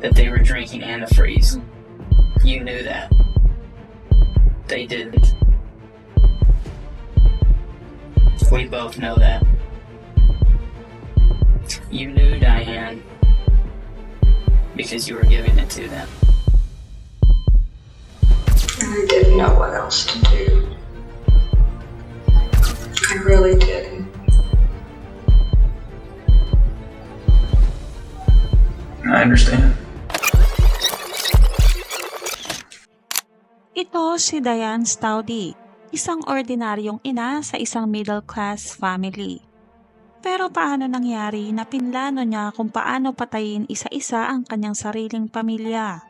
that they were drinking antifreeze. You knew that. They didn't. We both know that. You knew Diane because you were giving it to them. I didn't know what else to do. I really didn't. I understand. Ito si Diane Staudy, isang ordinaryong ina sa isang middle-class family. Pero paano nangyari na pinlano niya kung paano patayin isa-isa ang kanyang sariling pamilya?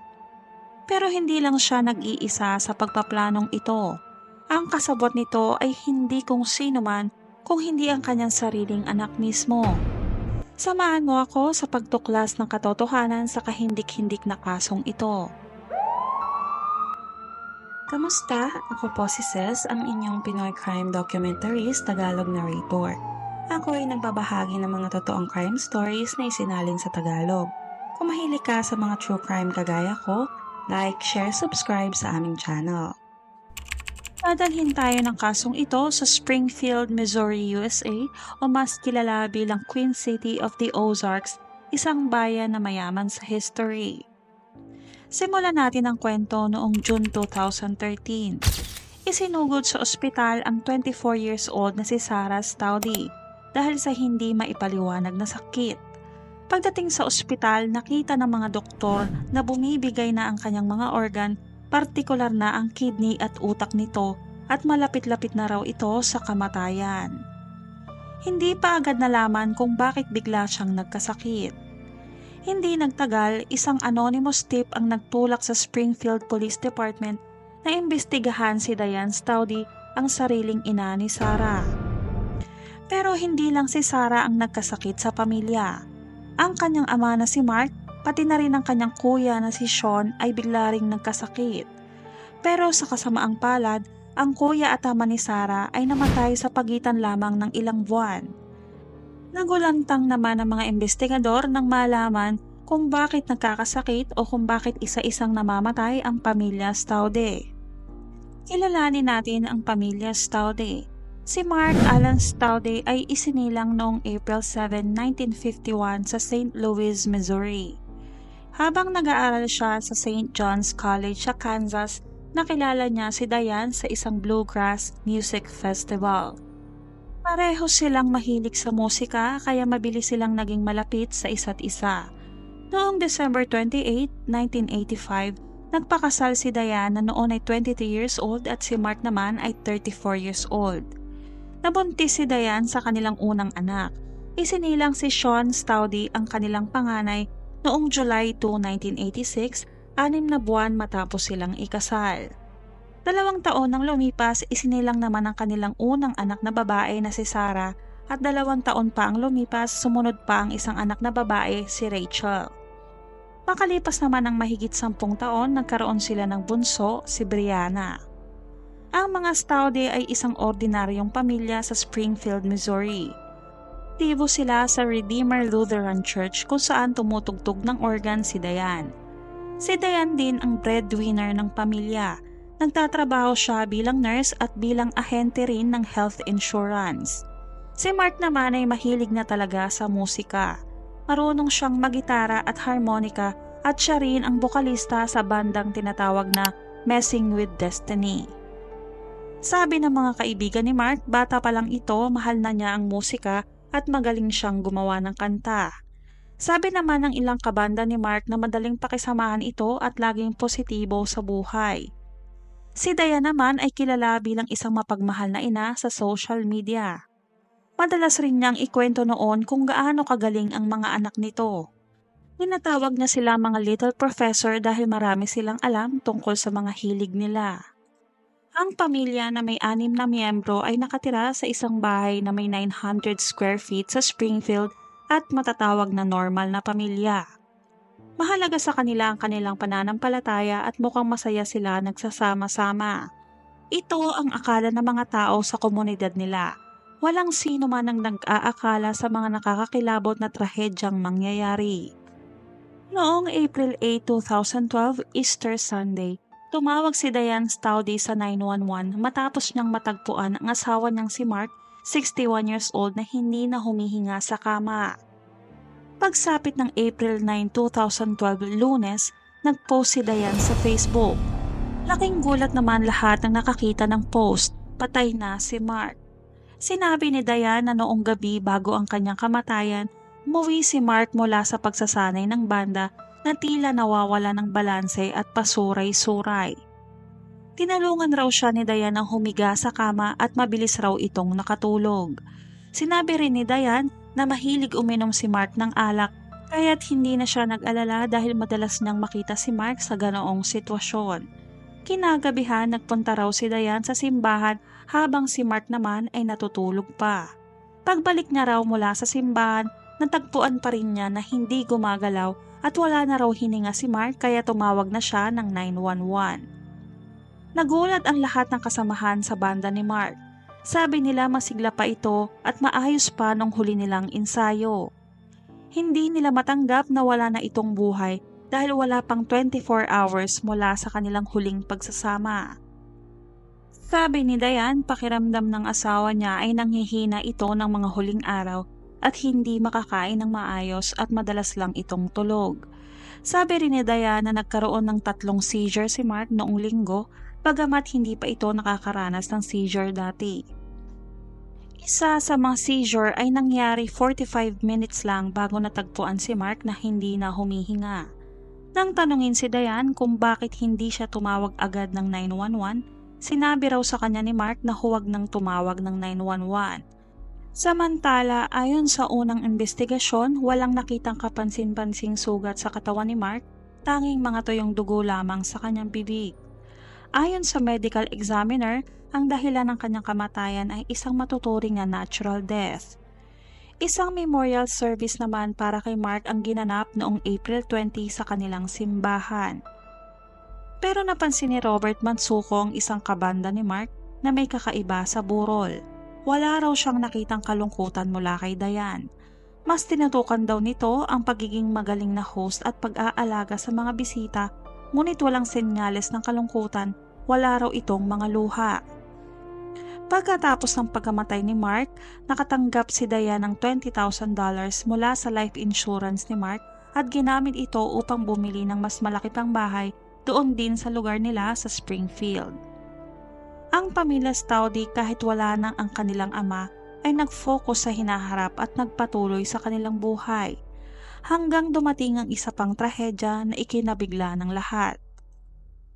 Pero hindi lang siya nag-iisa sa pagpaplanong ito. Ang kasabot nito ay hindi kung sino man kung hindi ang kanyang sariling anak mismo. Samahan mo ako sa pagtuklas ng katotohanan sa kahindik-hindik na kasong ito. Kamusta? Ako po si Ces, ang inyong Pinoy crime documentaries Tagalog narrator. Ako ay nagbabahagi ng mga totoong crime stories na isinalin sa Tagalog. Kung mahilig ka sa mga true crime kagaya ko, like, share, subscribe sa aming channel. Dadalhin tayo ng kasong ito sa Springfield, Missouri, USA o mas kilala bilang Queen City of the Ozarks, isang bayan na mayaman sa history. Simulan natin ang kwento noong June 2013. Isinugod sa ospital ang 24 years old na si Sarah Staudy dahil sa hindi maipaliwanag na sakit. Pagdating sa ospital, nakita ng mga doktor na bumibigay na ang kanyang mga organ, partikular na ang kidney at utak nito at malapit-lapit na raw ito sa kamatayan. Hindi pa agad nalaman kung bakit bigla siyang nagkasakit. Hindi nagtagal, isang anonymous tip ang nagtulak sa Springfield Police Department na imbestigahan si Diane Staudy ang sariling ina ni Sarah. Pero hindi lang si Sarah ang nagkasakit sa pamilya. Ang kanyang ama na si Mark, pati na rin ang kanyang kuya na si Sean ay bigla ring nagkasakit. Pero sa kasamaang palad, ang kuya at ama ni Sarah ay namatay sa pagitan lamang ng ilang buwan. Nagulantang naman ang mga investigador nang malaman kung bakit nagkakasakit o kung bakit isa-isang namamatay ang pamilya Staude. Kilalanin natin ang pamilya Staude. Si Mark Alan Staude ay isinilang noong April 7, 1951 sa St. Louis, Missouri. Habang nag-aaral siya sa St. John's College sa Kansas, nakilala niya si Diane sa isang bluegrass music festival. Pareho silang mahilig sa musika kaya mabilis silang naging malapit sa isa't isa. Noong December 28, 1985, nagpakasal si Diane na noon ay 23 years old at si Mark naman ay 34 years old. Nabuntis si Diane sa kanilang unang anak. Isinilang si Sean Staudy ang kanilang panganay noong July 2, 1986, anim na buwan matapos silang ikasal. Dalawang taon nang lumipas, isinilang naman ang kanilang unang anak na babae na si Sarah at dalawang taon pa ang lumipas, sumunod pa ang isang anak na babae, si Rachel. Makalipas naman ng mahigit sampung taon, nagkaroon sila ng bunso, si Brianna. Ang mga Staude ay isang ordinaryong pamilya sa Springfield, Missouri. Aktibo sila sa Redeemer Lutheran Church kung saan tumutugtog ng organ si Diane. Si Diane din ang breadwinner ng pamilya. Nagtatrabaho siya bilang nurse at bilang ahente rin ng health insurance. Si Mark naman ay mahilig na talaga sa musika. Marunong siyang magitara at harmonika at siya rin ang bokalista sa bandang tinatawag na Messing with Destiny. Sabi ng mga kaibigan ni Mark, bata pa lang ito, mahal na niya ang musika at magaling siyang gumawa ng kanta. Sabi naman ng ilang kabanda ni Mark na madaling pakisamahan ito at laging positibo sa buhay. Si Diane naman ay kilala bilang isang mapagmahal na ina sa social media. Madalas rin niyang ikwento noon kung gaano kagaling ang mga anak nito. Tinatawag niya sila mga little professor dahil marami silang alam tungkol sa mga hilig nila. Ang pamilya na may anim na miyembro ay nakatira sa isang bahay na may 900 square feet sa Springfield at matatawag na normal na pamilya. Mahalaga sa kanila ang kanilang pananampalataya at mukhang masaya sila nagsasama-sama. Ito ang akala ng mga tao sa komunidad nila. Walang sino man ang nag-aakala sa mga nakakakilabot na trahedyang mangyayari. Noong April 8, 2012, Easter Sunday, tumawag si Diane Staudy sa 911 matapos niyang matagpuan ang asawa niyang si Mark, 61 years old na hindi na humihinga sa kama. Pagsapit ng April 9, 2012, lunes, nag-post si Diane sa Facebook. Laking gulat naman lahat ng nakakita ng post, patay na si Mark. Sinabi ni Diane na noong gabi bago ang kanyang kamatayan, umuwi si Mark mula sa pagsasanay ng banda na tila nawawala ng balanse at pasuray-suray. Tinalungan raw siya ni Diane ang humiga sa kama at mabilis raw itong nakatulog. Sinabi rin ni Diane na mahilig uminom si Mark ng alak kaya't hindi na siya nag-alala dahil madalas niyang makita si Mark sa ganoong sitwasyon. Kinagabihan nagpunta raw si Diane sa simbahan habang si Mark naman ay natutulog pa. Pagbalik niya raw mula sa simbahan, natagpuan pa rin niya na hindi gumagalaw at wala na raw hininga si Mark kaya tumawag na siya ng 911. Nagulat ang lahat ng kasamahan sa banda ni Mark. Sabi nila masigla pa ito at maayos pa nung huli nilang ensayo. Hindi nila matanggap na wala na itong buhay dahil wala pang 24 hours mula sa kanilang huling pagsasama. Sabi ni Dayan, pakiramdam ng asawa niya ay nanghihina ito ng mga huling araw at hindi makakain ng maayos at madalas lang itong tulog. Sabi rin ni Dayan na nagkaroon ng tatlong seizure si Mark noong linggo bagamat hindi pa ito nakakaranas ng seizure dati. Isa sa mga seizure ay nangyari 45 minutes lang bago natagpuan si Mark na hindi na humihinga. Nang tanungin si Dayan kung bakit hindi siya tumawag agad ng 911, sinabi raw sa kanya ni Mark na huwag nang tumawag ng 911. Samantala, ayon sa unang investigasyon, walang nakitang kapansin-pansing sugat sa katawan ni Mark, tanging mga tuyong dugo lamang sa kanyang bibig. Ayon sa medical examiner, ang dahilan ng kanyang kamatayan ay isang matuturing na natural death. Isang memorial service naman para kay Mark ang ginanap noong April 20 sa kanilang simbahan. Pero napansin ni Robert Mansuko ang isang kabanda ni Mark na may kakaiba sa burol. Wala raw siyang nakitang kalungkutan mula kay Dayan. Mas tinutukan daw nito ang pagiging magaling na host at pag-aalaga sa mga bisita ngunit walang senyales ng kalungkutan, wala raw itong mga luha. Pagkatapos ng pagkamatay ni Mark, nakatanggap si Diane ng $20,000 mula sa life insurance ni Mark at ginamit ito upang bumili ng mas malaki pang bahay doon din sa lugar nila sa Springfield. Ang pamilya Staudy kahit wala nang ang kanilang ama ay nag-focus sa hinaharap at nagpatuloy sa kanilang buhay hanggang dumating ang isa pang trahedya na ikinabigla ng lahat.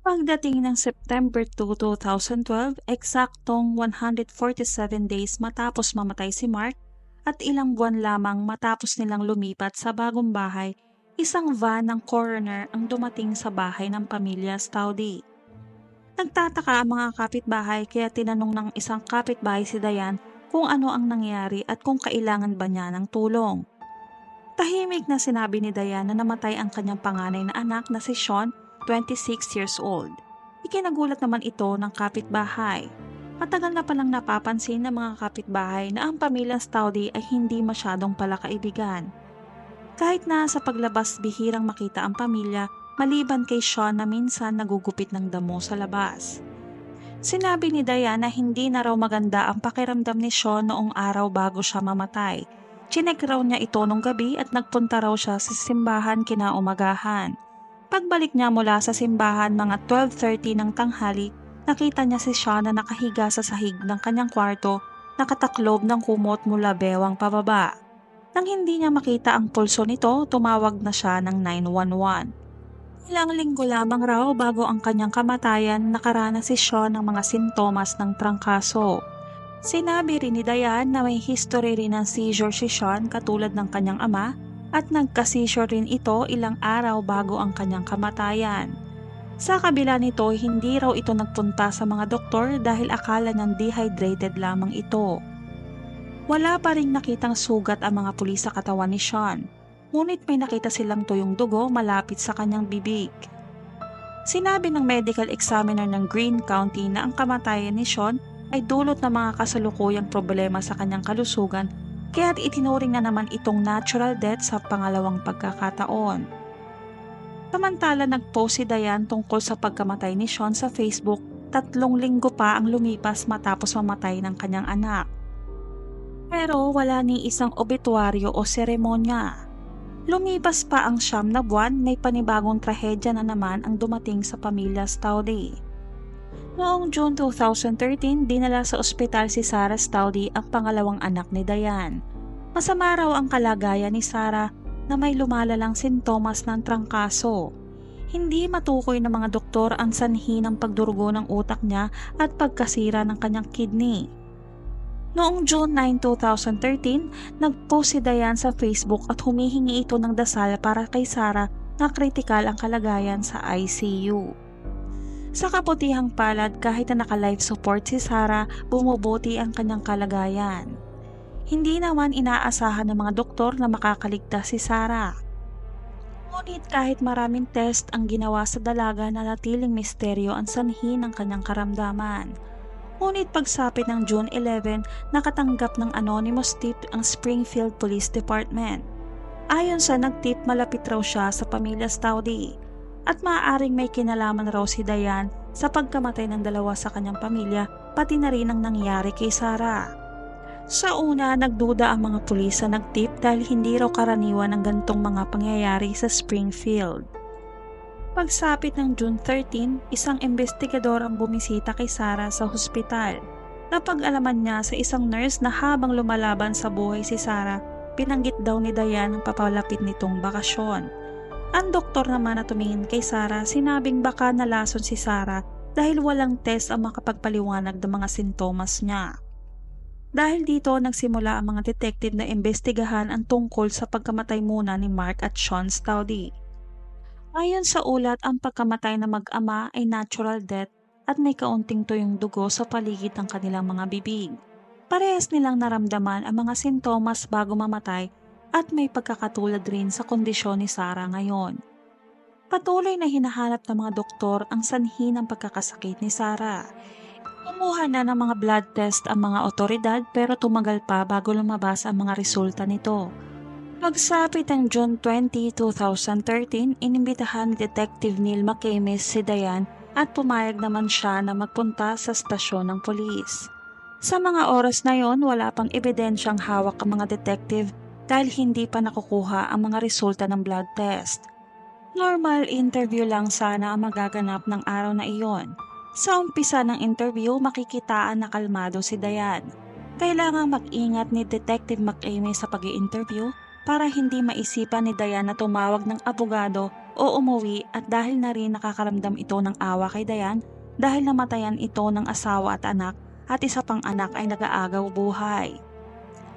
Pagdating ng September 2, 2012, eksaktong 147 days matapos mamatay si Mark at ilang buwan lamang matapos nilang lumipat sa bagong bahay, isang van ng coroner ang dumating sa bahay ng pamilya Staudy. Nagtataka ang mga kapitbahay kaya tinanong ng isang kapitbahay si Dayan kung ano ang nangyari at kung kailangan ba niya ng tulong. Tahimik na sinabi ni Dayan na namatay ang kanyang panganay na anak na si Sean, 26 years old. Ikinagulat naman ito ng kapitbahay. Matagal na palang napapansin ng mga kapitbahay na ang pamilyang Staudy ay hindi masyadong pala kaibigan. Kahit na sa paglabas bihirang makita ang pamilya, maliban kay Sean na minsan nagugupit ng damo sa labas. Sinabi ni Diana na hindi na raw maganda ang pakiramdam ni Sean noong araw bago siya mamatay. Chinek raw niya ito nung gabi at nagpunta raw siya sa simbahan kinaumagahan. Pagbalik niya mula sa simbahan mga 12.30 ng tanghali, nakita niya si Sean na nakahiga sa sahig ng kanyang kwarto, nakataklob ng kumot mula bewang pababa. Nang hindi niya makita ang pulso nito, tumawag na siya ng 911. Ilang linggo lamang raw bago ang kanyang kamatayan, nakaranas si Sean ng mga sintomas ng trangkaso. Sinabi rin ni Diane na may history rin ng seizure si Sean katulad ng kanyang ama at nagka-seizure rin ito ilang araw bago ang kanyang kamatayan. Sa kabila nito, hindi raw ito nagpunta sa mga doktor dahil akala niyang dehydrated lamang ito. Wala pa rin nakitang sugat ang mga pulis sa katawan ni Sean, ngunit may nakita silang tuyong dugo malapit sa kanyang bibig. Sinabi ng medical examiner ng Greene County na ang kamatayan ni Sean ay dulot ng mga kasalukuyang problema sa kanyang kalusugan kaya't itinuring na naman itong natural death sa pangalawang pagkakataon. Samantala nag-post si Dayan tungkol sa pagkamatay ni Sean sa Facebook tatlong linggo pa ang lumipas matapos mamatay ng kanyang anak. Pero wala ni isang obituaryo o seremonya. Lumipas pa ang siyam na buwan, may panibagong trahedya na naman ang dumating sa pamilya Staudy. Noong June 2013, dinala sa ospital si Sarah Staudy ang pangalawang anak ni Dayan. Masama raw ang kalagayan ni Sarah na may lumalalang sintomas ng trangkaso. Hindi matukoy ng mga doktor ang sanhi ng pagdurugo ng utak niya at pagkasira ng kanyang kidney. Noong June 9, 2013, nag-post si Dayan sa Facebook at humihingi ito ng dasal para kay Sarah na kritikal ang kalagayan sa ICU. Sa kabutihang palad kahit na naka-life support si Sarah, bumubuti ang kanyang kalagayan. Hindi naman inaasahan ng mga doktor na makakaligtas si Sarah. Ngunit kahit maraming test ang ginawa sa dalaga na natiling misteryo ang sanhi ng kanyang karamdaman. Ngunit pagsapit ng June 11, nakatanggap ng anonymous tip ang Springfield Police Department. Ayon sa nagtip, malapit raw siya sa pamilya Staudy at maaaring may kinalaman raw si Dayan sa pagkamatay ng dalawa sa kanyang pamilya pati na rin ang nangyari kay Sarah. Sa una, nagduda ang mga pulis sa nagtip dahil hindi raw karaniwan ang gantong mga pangyayari sa Springfield. Pagsapit ng June 13, isang investigador ang bumisita kay Sarah sa hospital. Napag-alaman niya sa isang nurse na habang lumalaban sa buhay si Sarah, pinanggit daw ni Diane ang papalapit nitong bakasyon. Ang doktor naman na tumingin kay Sarah sinabing baka nalason si Sarah dahil walang test ang makapagpaliwanag ng mga sintomas niya. Dahil dito nagsimula ang mga detective na imbestigahan ang tungkol sa pagkamatay muna ni Mark at Sean Staudy. Ayon sa ulat, ang pagkamatay ng mag-ama ay natural death at may kaunting tuyong dugo sa paligid ng kanilang mga bibig. Parehas nilang naramdaman ang mga sintomas bago mamatay at may pagkakatulad rin sa kondisyon ni Sarah ngayon. Patuloy na hinahanap ng mga doktor ang sanhi ng pagkakasakit ni Sarah. Kumuha na ng mga blood test ang mga otoridad pero tumagal pa bago lumabas ang mga resulta nito. Pagsapit ng June 20, 2013, inimbitahan ni Detective Neil McCamis si Diane at pumayag naman siya na magpunta sa stasyon ng polis. Sa mga oras na yon, wala pang ebidensyang hawak ang mga detective dahil hindi pa nakukuha ang mga resulta ng blood test. Normal interview lang sana ang magaganap ng araw na iyon. Sa umpisa ng interview, makikitaan na kalmado si Dayan. Kailangang mag-ingat ni Detective McAmey sa pag interview para hindi maisipan ni Dayan na tumawag ng abogado o umuwi at dahil na rin nakakaramdam ito ng awa kay Dayan dahil namatayan ito ng asawa at anak at isa pang anak ay nag-aagaw buhay.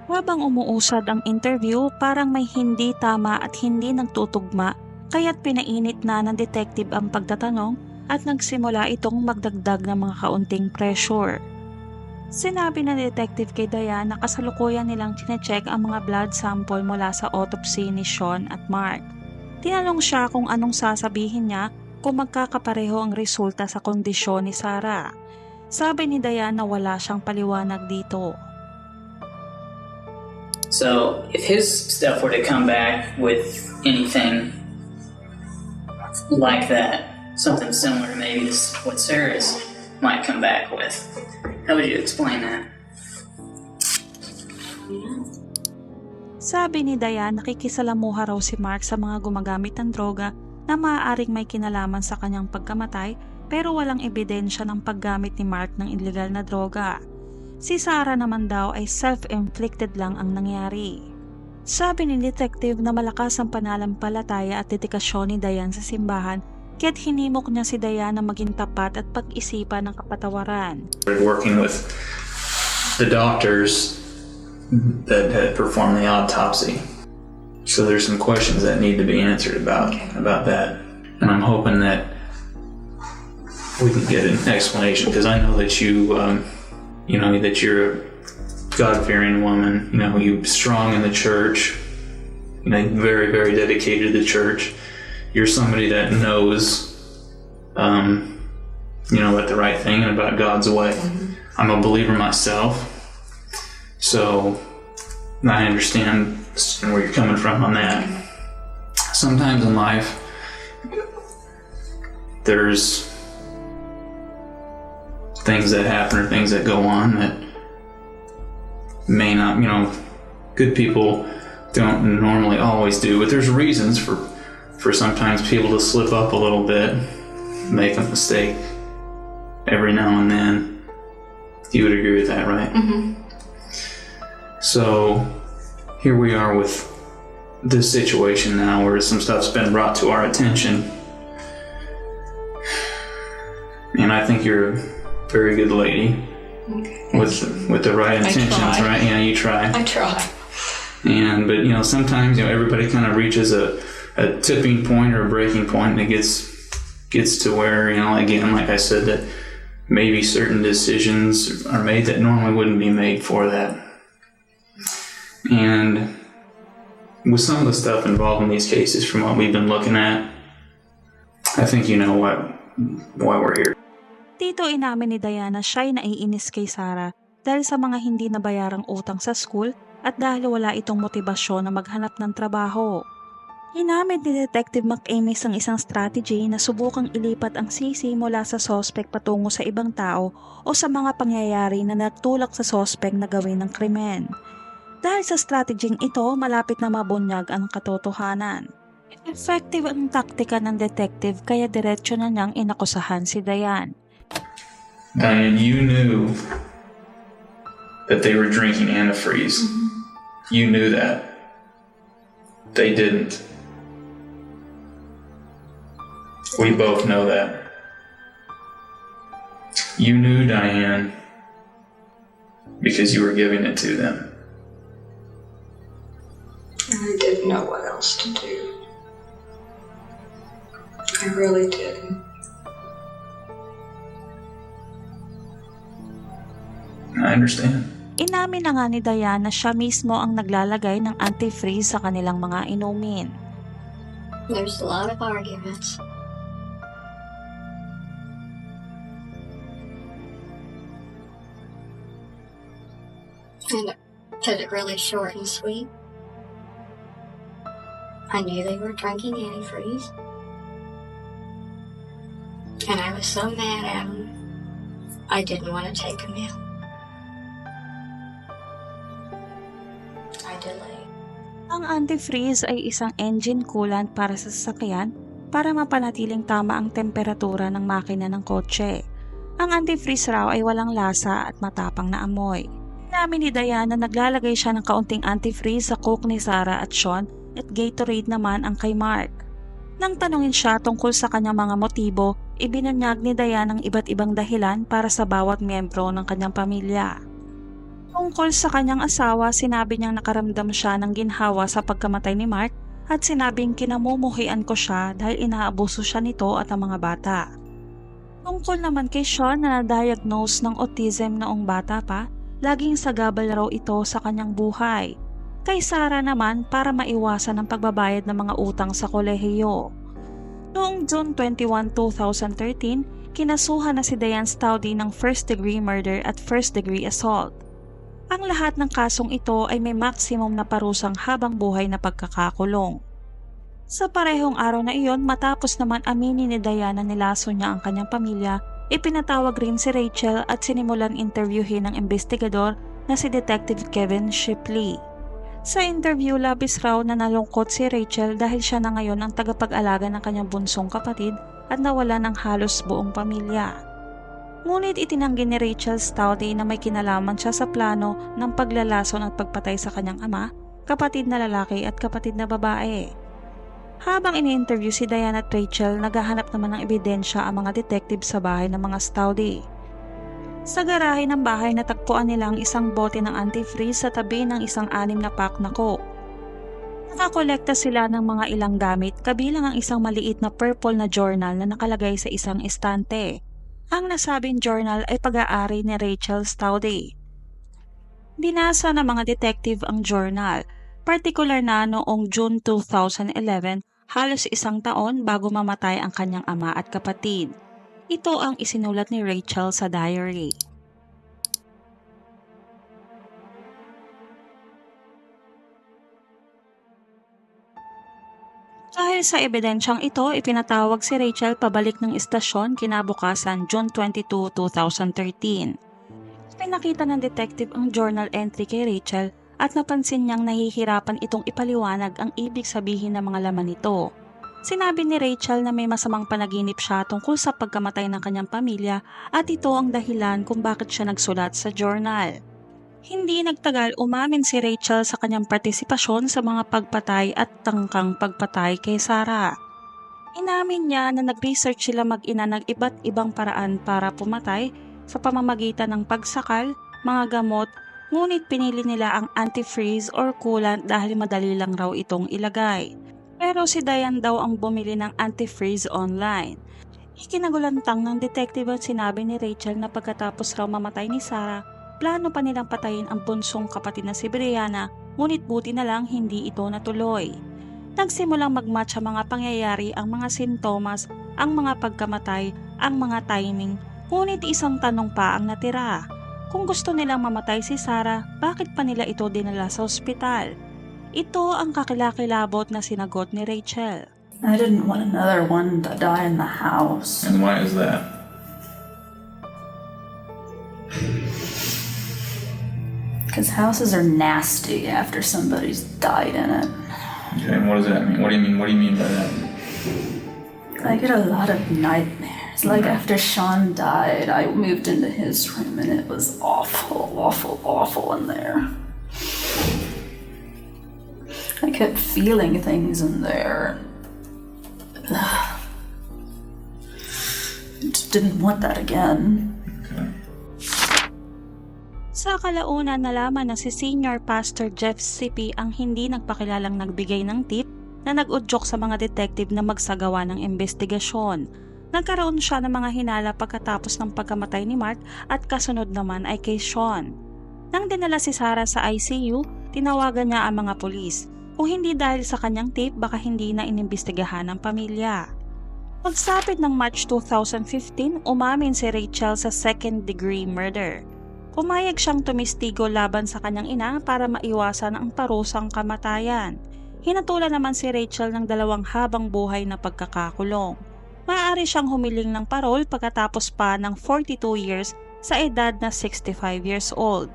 Habang umuusad ang interview, parang may hindi tama at hindi nagtutugma kaya't pinainit na ng detective ang pagtatanong at nagsimula itong magdagdag ng mga kaunting pressure. Sinabi ng detective kay Diane na kasalukuyan nilang chinecheck ang mga blood sample mula sa autopsy ni Sean at Mark. Tinanong siya kung anong sasabihin niya kung magkakapareho ang resulta sa kondisyon ni Sarah. Sabi ni Diane na wala siyang paliwanag dito. So, if his stuff were to come back with anything like that, something similar to maybe this, what Sarah's might come back with, how would you explain that? Sabi ni Diane nakikisalamuha raw si Mark sa mga gumagamit ng droga na maaaring may kinalaman sa kanyang pagkamatay pero walang ebidensya ng paggamit ni Mark ng ilegal na droga. Si Sarah naman daw ay self-inflicted lang ang nangyari. Sabi ni detective na malakas ang pananampalataya at dedikasyon ni Diane sa simbahan kaya't hinimok niya si Diane na maging tapat at pag-isipan ng kapatawaran. Working with the doctors that had performed the autopsy. So there's some questions that need to be answered about about that, and I'm hoping that we can get an explanation because I know that you, um, you know, that you're a God-fearing woman. You know, you're strong in the church. You know, very very dedicated to the church. You're somebody that knows, um, you know, about the right thing and about God's way. I'm a believer myself, so I understand where you're coming from on that. Sometimes in life, there's things that happen or things that go on that may not, you know, good people don't normally always do, but there's reasons for for sometimes people to slip up a little bit, make a mistake every now and then. You would agree with that, right? Mm-hmm. So here we are with this situation now where some stuff's been brought to our attention. And I think you're very good lady Okay. with with the right intentions, right? Yeah, you try. I try. And but you know, sometimes you know everybody kind of reaches a, a tipping point or a breaking point and it gets gets to where, you know, again, like I said, that maybe certain decisions are made that normally wouldn't be made for that. And with some of the stuff involved in these cases from what we've been looking at, I think you know what why we're here. Dito inamin ni Diana siya'y naiinis kay Sarah dahil sa mga hindi nabayarang utang sa school at dahil wala itong motibasyon na maghanap ng trabaho. Inamin ni Detective McAmis ang isang strategy na subukang ilipat ang sisi mula sa sospek patungo sa ibang tao o sa mga pangyayari na nagtulak sa sospek na gawin ng krimen. Dahil sa strategying ito, malapit na mabunyag ang katotohanan. Effective ang taktika ng detective kaya diretsyo na niyang inakusahan si Diane. Diane, you knew that they were drinking antifreeze. Mm-hmm. You knew that. They didn't. We both know that. You knew, Diane, because you were giving it to them. And I didn't know what else to do. I really didn't. I understand. Inamin na nga ni Diane na siya mismo ang naglalagay ng antifreeze sa kanilang mga inumin. There's a lot of arguments. And to cut it really short and sweet, I knew they were drinking antifreeze. And I was so mad at them, I didn't want to take them out. I delayed. Ang antifreeze ay isang engine coolant para sa sasakyan para mapanatiling tama ang temperatura ng makina ng kotse. Ang antifreeze raw ay walang lasa at matapang na amoy. Namin ni Diana na naglalagay siya ng kaunting antifreeze sa coke ni Sarah at Sean at Gatorade naman ang kay Mark. Nang tanungin siya tungkol sa kanyang mga motibo, ibinunyag ni Diana ang iba't ibang dahilan para sa bawat miyembro ng kanyang pamilya. Tungkol sa kanyang asawa, sinabi niyang nakaramdam siya ng ginhawa sa pagkamatay ni Mark at sinabing kinamumuhian ko siya dahil inaabuso siya nito at ang mga bata. Tungkol naman kay Sean na na-diagnose ng autism noong bata pa, laging sagabal raw ito sa kanyang buhay. Kay Sarah naman para maiwasan ang pagbabayad ng mga utang sa kolehiyo. Noong June 21, 2013, kinasuhan na si Diane Staudy ng first-degree murder at first-degree assault. Ang lahat ng kasong ito ay may maximum na parusang habang buhay na pagkakakulong. Sa parehong araw na iyon, matapos naman aminin ni Diana nilaso niya ang kanyang pamilya, ipinatawag rin si Rachel at sinimulan interviewin ng investigador na si Detective Kevin Shipley. Sa interview, labis raw na nalungkot si Rachel dahil siya na ngayon ang tagapag-alaga ng kanyang bunsong kapatid at nawala ng halos buong pamilya. Ngunit itinanggi ni Rachel Stoudy na may kinalaman siya sa plano ng paglalason at pagpatay sa kanyang ama, kapatid na lalaki at kapatid na babae. Habang ini-interview si Diana at Rachel, naghahanap naman ng ebidensya ang mga detective sa bahay ng mga Stoudy. Sa garahe ng bahay natagpuan nila ang isang bote ng antifreeze sa tabi ng isang anim na pack na coke. Nakakolekta sila ng mga ilang gamit kabilang ang isang maliit na purple na journal na nakalagay sa isang estante. Ang nasabing journal ay pag-aari ni Rachel Staudy. Binasa ng mga detective ang journal, partikular na noong June 2011, halos isang taon bago mamatay ang kanyang ama at kapatid. Ito ang isinulat ni Rachel sa diary. Dahil sa ebidensyang ito, ipinatawag si Rachel pabalik ng istasyon kinabukasan June 22, 2013. Pinakita ng detective ang journal entry kay Rachel at napansin niyang nahihirapan itong ipaliwanag ang ibig sabihin ng mga laman nito. Sinabi ni Rachel na may masamang panaginip siya tungkol sa pagkamatay ng kanyang pamilya at ito ang dahilan kung bakit siya nagsulat sa journal. Hindi nagtagal umamin si Rachel sa kanyang partisipasyon sa mga pagpatay at tangkang pagpatay kay Sarah. Inamin niya na nag-research sila mag-ina ng iba't ibang paraan para pumatay sa pamamagitan ng pagsakal, mga gamot, ngunit pinili nila ang antifreeze or coolant dahil madali lang raw itong ilagay. Pero si Diane daw ang bumili ng antifreeze online. Ikinagulantang ng detective at sinabi ni Rachel na pagkatapos raw mamatay ni Sarah, plano pa nilang patayin ang bunsong kapatid na si Brianna, ngunit buti na lang hindi ito natuloy. Nagsimulang magmatch ang mga pangyayari, ang mga sintomas, ang mga pagkamatay, ang mga timing, ngunit isang tanong pa ang natira. Kung gusto nilang mamatay si Sarah, bakit pa nila ito dinala sa ospital? Ito ang kakilakilabot na sinagot ni Rachel. I didn't want another one to die in the house. And why is that? Because houses are nasty after somebody's died in it. Okay, and what does that mean? What do you mean? What do you mean by that? I get a lot of nightmares. Like after Sean died, I moved into his room and it was awful, awful, awful in there. I kept feeling things in there. I just didn't want that again. Sa kalaunan nalaman na si Senior Pastor Jeff Sippy ang hindi nagpakilalang nagbigay ng tip na nag-udyok sa mga detective na magsagawa ng investigasyon. Nagkaroon siya ng mga hinala pagkatapos ng pagkamatay ni Mark at kasunod naman ay kay Sean. Nang dinala si Sarah sa ICU, tinawagan niya ang mga pulis. Kung hindi dahil sa kanyang tape, baka hindi na inimbestigahan ng pamilya. Pagsapit ng March 2015, umamin si Rachel sa second degree murder. Pumayag siyang tumistigo laban sa kanyang ina para maiwasan ang parusang kamatayan. Hinatulan naman si Rachel ng dalawang habang buhay na pagkakakulong. Maaari siyang humiling ng parol pagkatapos pa ng 42 years sa edad na 65 years old.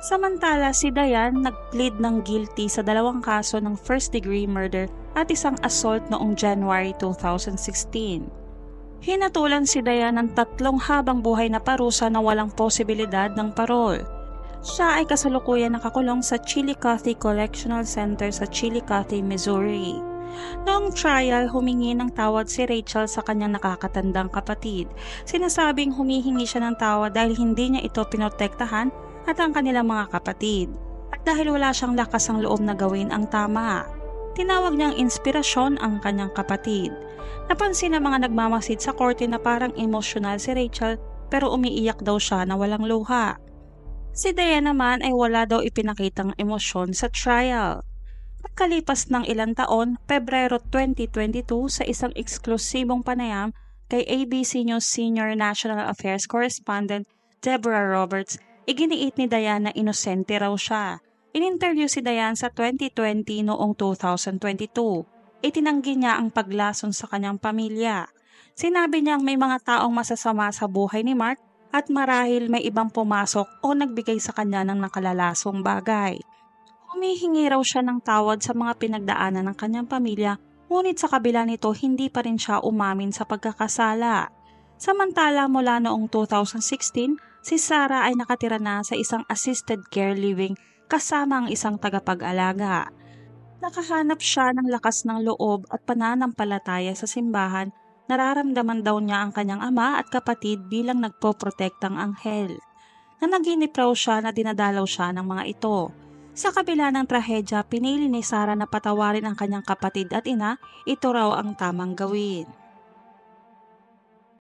Samantala si Diane nag-plead ng guilty sa dalawang kaso ng first degree murder at isang assault noong January 2016. Hinatulan si Diane ng tatlong habang buhay na parusa na walang posibilidad ng parol. Siya ay kasalukuyan nakakulong sa Chillicothe Correctional Center sa Chillicothe, Missouri. Noong trial, humingi ng tawad si Rachel sa kanyang nakakatandang kapatid. Sinasabing humihingi siya ng tawad dahil hindi niya ito pinotektahan at ang kanilang mga kapatid. At dahil wala siyang lakas ang loob na gawin ang tama. Tinawag niyang inspirasyon ang kanyang kapatid. Napansin ng mga nagmamasid sa korte na parang emosyonal si Rachel pero umiiyak daw siya na walang luha. Si Diane naman ay wala daw ipinakitang emosyon sa trial. Pagkalipas ng ilang taon, Pebrero 2022 sa isang eksklusibong panayam kay ABC News Senior National Affairs Correspondent Deborah Roberts, iginiit ni Diane na inosente raw siya. In-interview si Diane sa 2020 noong 2022. Itinanggi niya ang paglason sa kanyang pamilya. Sinabi niyang may mga taong masasama sa buhay ni Mark at marahil may ibang pumasok o nagbigay sa kanya ng nakalalasong bagay. Humihingi raw siya ng tawad sa mga pinagdaanan ng kanyang pamilya, ngunit sa kabila nito hindi pa rin siya umamin sa pagkakasala. Samantala mula noong 2016, si Sarah ay nakatira na sa isang assisted care living kasama ang isang tagapag-alaga. Nakahanap siya ng lakas ng loob at pananampalataya sa simbahan nararamdaman daw niya ang kanyang ama at kapatid bilang nagpoprotektang anghel. Nanaginip raw siya na dinadalaw siya ng mga ito. Sa kabila ng trahedya, pinili ni Sarah na patawarin ang kanyang kapatid at ina, ito raw ang tamang gawin.